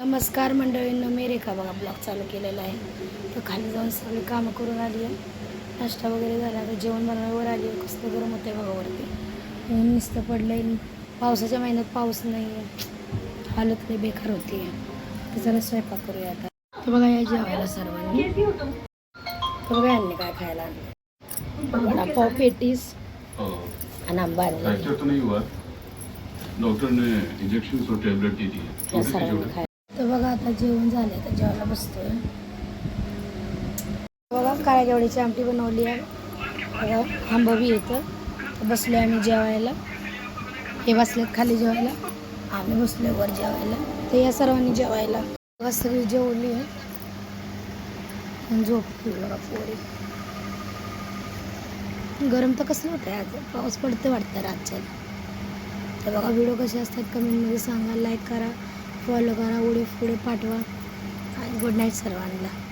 नमस्कार मंडळींनो मी रेखा बघा ब्लॉग चालू केलेला आहे. तर खाली जाऊन सगळी कामं करून आली आहे. नाश्ता वगैरे झाला आता जेवण बनवायवर आली आहे कसलं गरम होतं आहे बघा वरती. ऊन नुसतं पडलं आहे पावसाच्या महिन्यात पाऊस नाही आहे हालत लई बेकार होती तर चला स्वयंपाक करूया आता. तर बघा या जेवायला सर्वांनी. तर बघा यांनी काय खायला आणलं. वडापाव पेटीस आणि आंबा आणलेली फ्रैक्चर तो नहीं हुआ डॉक्टर ने इंजेक्शन टेबलेट दी जेवण झालं तर जेवायला बसतोय. बघा काळ्या जेवढीची आमटी बनवली आहे. बघा आंबवी येतं तर बसलो आम्ही जेवायला. हे बसलेत खाली जेवायला. आम्ही बसलो वर जेवायला. तर या सर्वांनी जेवायला. बघा सगळी जेवली आहे. आणि झोपली बघा पोरी. गरम तर कसं होतं आज? पाऊस पडते वाटतं रातच्या तर बघा व्हिडिओ कसे असतात कमेंटमध्ये सांगा लाईक करा. फॉलो करा उडे पुढे पाठवा. आणि गुड नाईट सर्वांना.